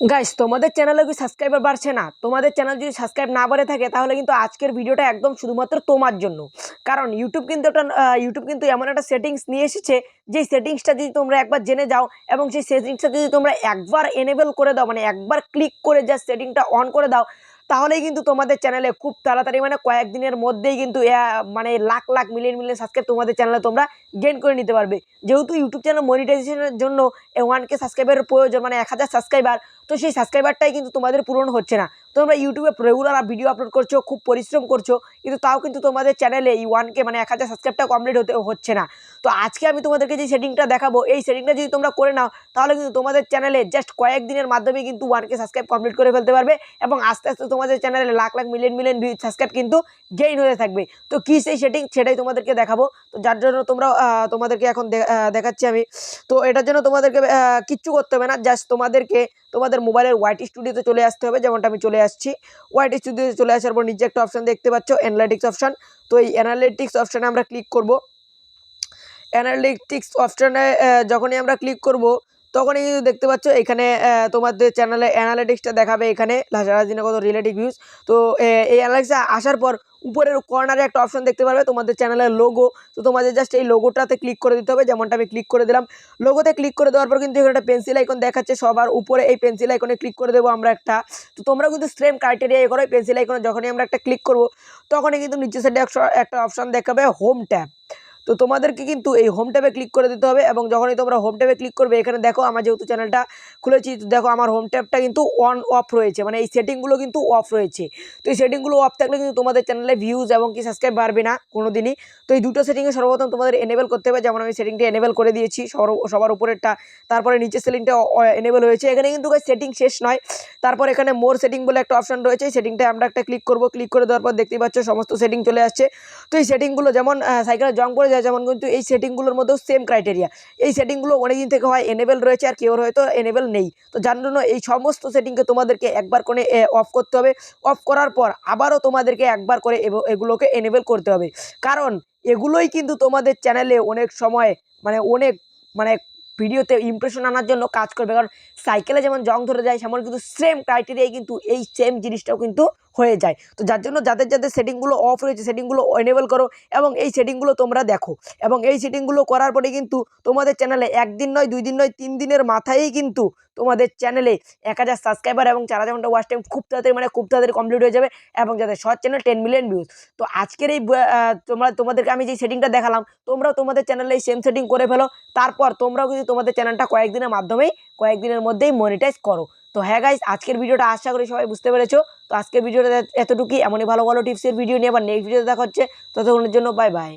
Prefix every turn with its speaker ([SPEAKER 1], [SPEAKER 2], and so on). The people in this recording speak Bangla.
[SPEAKER 1] গাইস তোমাদের চ্যানেলে কি সাবস্ক্রাইবার বাড়ছে না? তোমাদের চ্যানেল যদি সাবস্ক্রাইব না বাড়ে থাকে, তাহলে কিন্তু আজকের ভিডিওটা একদম শুধুমাত্র তোমার জন্য। কারণ ইউটিউব কিন্তু একটা ইউটিউব কিন্তু এমন একটা সেটিংস নিয়ে এসেছে যে সেটিংসটা যদি তোমরা একবার জেনে যাও, এবং সেই সেটিংসটা যদি তোমরা একবার এনেবেল করে দাও মানে একবার ক্লিক করে যা সেটিংটা অন করে দাও তাহলেই কিন্তু তোমাদের চ্যানেলে খুব তাড়াতাড়ি মানে কয়েকদিনের মধ্যেই কিন্তু মানে lakh lakh million million subscribe তোমাদের চ্যানেলে তোমরা গেন করে নিতে পারবে। যেহেতু ইউটিউব চ্যানেল মনিটাইজেশনের জন্য ওয়ান কে সাবস্ক্রাইবারের প্রয়োজন মানে এক হাজার সাবস্ক্রাইবার তো সেই সাবস্ক্রাইবারটাই কিন্তু তোমাদের পূরণ হচ্ছে না। তোমরা ইউটিউবে রেগুলার ভিডিও আপলোড করছ, খুব পরিশ্রম করছ, কিন্তু তাও কিন্তু তোমাদের চ্যানেলে এই ওয়ানকে মানে এক হাজার সাবস্ক্রাইবটা কমপ্লিট হতে হচ্ছে না। তো আজকে আমি তোমাদেরকে যে সেটিংটা দেখাবো, এই সেটিংটা যদি তোমরা করে নাও, তাহলে কিন্তু তোমাদের চ্যানেলে জাস্ট কয়েক দিনের মাধ্যমে কিন্তু ওয়ানকে সাবস্ক্রাইব কমপ্লিট করে ফেলতে পারবে এবং আস্তে আস্তে তোমাদের চ্যানেলে lakh lakh million million subscribe কিন্তু গেইন হয়ে থাকবে। তো কী সেই সেটিং সেটাই তোমাদেরকে দেখাবো। তো যার জন্য তোমরা তোমাদেরকে এখন দেখাচ্ছি আমি। তো এটার জন্য তোমাদেরকে কিচ্ছু করতে হবে না জাস্ট তোমাদেরকে তোমাদের মোবাইলের ওয়াইটি স্টুডিওতে চলে আসতে হবে, যেমনটা আমি চলে আসছি। ওয়াইটি স্টুডিওতে চলে আসার পর নিচে একটা অপশান দেখতে পাচ্ছ অ্যানালিটিক্স অপশান তো এই অ্যানালিটিক্স অপশানে আমরা ক্লিক করব। অ্যানালিটিক্স অপশানে যখনই আমরা ক্লিক করব তখনই কিন্তু দেখতে পাচ্ছ এখানে তোমাদের চ্যানেলে অ্যানালিটিক্সটা দেখাবে এখানে লাজারাজিনে কত রিলেটিভ ভিউজ তো এই অ্যানালিটিক্সে আসার পর উপরের কর্নারে একটা অপশন দেখতে পারবে, তোমাদের চ্যানেলের লোগো তো তোমাদের জাস্ট এই লোগোটাতে ক্লিক করে দিতে হবে, যেমনটা আমি ক্লিক করে দিলাম। লোগোতে ক্লিক করে দেওয়ার পর কিন্তু এখানে একটা পেন্সিল আইকন দেখাচ্ছে সবার উপরে এই পেন্সিল আইকনে ক্লিক করে দেবো আমরা একটা। তো তোমরা কিন্তু সেম ক্রাইটেরিয়া এ করো পেন্সিল আইকনে যখনই আমরা একটা ক্লিক করব, তখনই কিন্তু নিচে সাইডে একটা অপশন দেখাবে হোম ট্যাব তো তোমাদেরকে কিন্তু এই হোম ট্যাবে ক্লিক করে দিতে হবে এবং যখনই তোমরা হোম ট্যাবে ক্লিক করবে, এখানে দেখো আমার যেহেতু চ্যানেলটা খুলেছি দেখো আমার হোম ট্যাবটা কিন্তু অন অফ রয়েছে। মানে এই সেটিংগুলো কিন্তু অফ রয়েছে। তো এই সেটিংগুলো অফ থাকলে কিন্তু তোমাদের চ্যানেলে ভিউজ এবং কি সাবস্ক্রাইব বাড়বে না কোনো দিনই তো এই দুটো সেটিংয়ে সর্বপ্রথম তোমাদের এনেবেল করতে হবে। যেমন আমি সেটিংটা এনেবেল করে দিয়েছি সবার সবার উপরেরটা, তারপরে নিচের সেটিংটা এনেবেল হয়েছে। এখানে কিন্তু সেটিং শেষ নয়। তারপর এখানে মোর সেটিং বলে একটা অপশন রয়েছে। সেটিংটা আমরা একটা ক্লিক করব। ক্লিক করে দেওয়ার পর দেখতেই পাচ্ছ সমস্ত সেটিং চলে আসছে। তো এই সেটিংগুলো যেমন সাইকেলে জং করে যায়, যেমন কিন্তু এই সেটিংগুলোর মধ্যেও সেম ক্রাইটেরিয়া এই সেটিংগুলো অনেকদিন থেকে হয় এনেবেল রয়েছে আর কেউ হয়তো এনেবেল নেই। তো যার জন্য এই সমস্ত সেটিংকে তোমাদেরকে একবার করে অফ করতে হবে। অফ করার পর আবারও তোমাদেরকে একবার করে এগুলোকে এনেবেল করতে হবে। কারণ এগুলোই কিন্তু তোমাদের চ্যানেলে অনেক সময় মানে অনেক মানে ভিডিওতে ইমপ্রেশন আনার জন্য কাজ করবে। কারণ সাইকেলে যেমন জং ধরে যায়, সেমন কিন্তু সেম ক্রাইটেরিয়াই কিন্তু এই সেম জিনিসটাও কিন্তু হয়ে যায়। তো যার জন্য যাদের যাদের সেটিংগুলো অফ রয়েছে সেটিংগুলো এনেবল করো এবং এই সেটিংগুলো তোমরা দেখো। এবং এই সেটিংগুলো করার পরে কিন্তু তোমাদের চ্যানেলে একদিন নয়, দুই দিন নয়, তিন দিনের মাথায়ই কিন্তু তোমাদের চ্যানেলে এক হাজার সাবস্ক্রাইবার এবং চার হাজার ঘণ্টা ওয়াচ টাইম খুব তাড়াতাড়ি মানে খুব তাড়াতাড়ি কমপ্লিট হয়ে যাবে এবং যাদের short channel ten million views তো আজকের এই তোমরা, তোমাদেরকে আমি যে সেটিংটা দেখালাম, তোমরাও তোমাদের চ্যানেলে এই সেম সেটিং করে ফেলো। তারপর তোমরাও কিন্তু তোমাদের চ্যানেলটা কয়েকদিনের মাধ্যমেই, কয়েকদিনের মধ্যেই মনিটাইজ করো। তো হ্যাঁ গাইজ আজকের ভিডিওটা আশা করি সবাই বুঝতে পেরেছ। তো আজকের ভিডিওটা এতটুকুই, এমনই ভালো ভালো টিপসের ভিডিও নিয়ে আবার নেক্সট ভিডিও দেখা হচ্ছে। ততক্ষণের জন্য বাই বাই